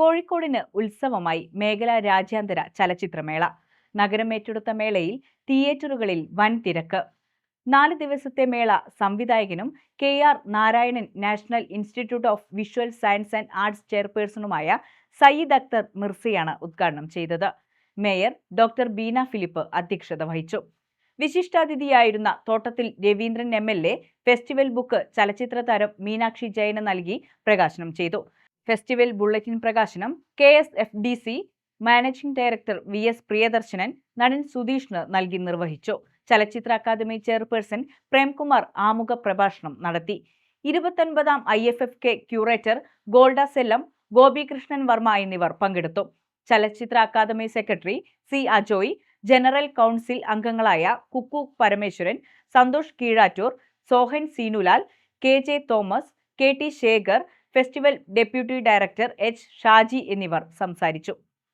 കോഴിക്കോടിന് ഉത്സവമായി മേഖലാ രാജ്യാന്തര ചലച്ചിത്രമേള. നഗരം ഏറ്റെടുത്ത മേളയിൽ തിയേറ്ററുകളിൽ വൻ തിരക്ക്. നാല് ദിവസത്തെ മേള സംവിധായകനും K R Narayanan National Institute of Visual Science and Arts ചെയർപേഴ്സണുമായ Sayyid Akhtar മിർസിയാണ് ഉദ്ഘാടനം ചെയ്തത്. മേയർ ഡോക്ടർ ബീന ഫിലിപ്പ് അധ്യക്ഷത വഹിച്ചു. വിശിഷ്ടാതിഥിയായിരുന്ന Thottathil Raveendran M festival book ചലച്ചിത്ര താരം മീനാക്ഷി ജയന് നൽകി പ്രകാശനം ചെയ്തു. ഫെസ്റ്റിവൽ ബുള്ളറ്റിൻ പ്രകാശനം K S F D C managing director V S Priyadarshanan നടൻ സുധീഷിന് നൽകി നിർവഹിച്ചു. ചലച്ചിത്ര അക്കാദമി ചെയർപേഴ്സൺ പ്രേംകുമാർ ആമുഖ പ്രഭാഷണം നടത്തി. ഇരുപത്തൊൻപതാം I F F K curator Golda Sellam Gopikrishnan Varma എന്നിവർ പങ്കെടുത്തു. ചലച്ചിത്ര academy secretary C Ajoy general council അംഗങ്ങളായ Kukku Parameswaran Santhosh Keezhattoor Sohan Seenulal K J Thomas K T Shekhar festival deputy director H Shaji എന്നിവർ സംസാരിച്ചു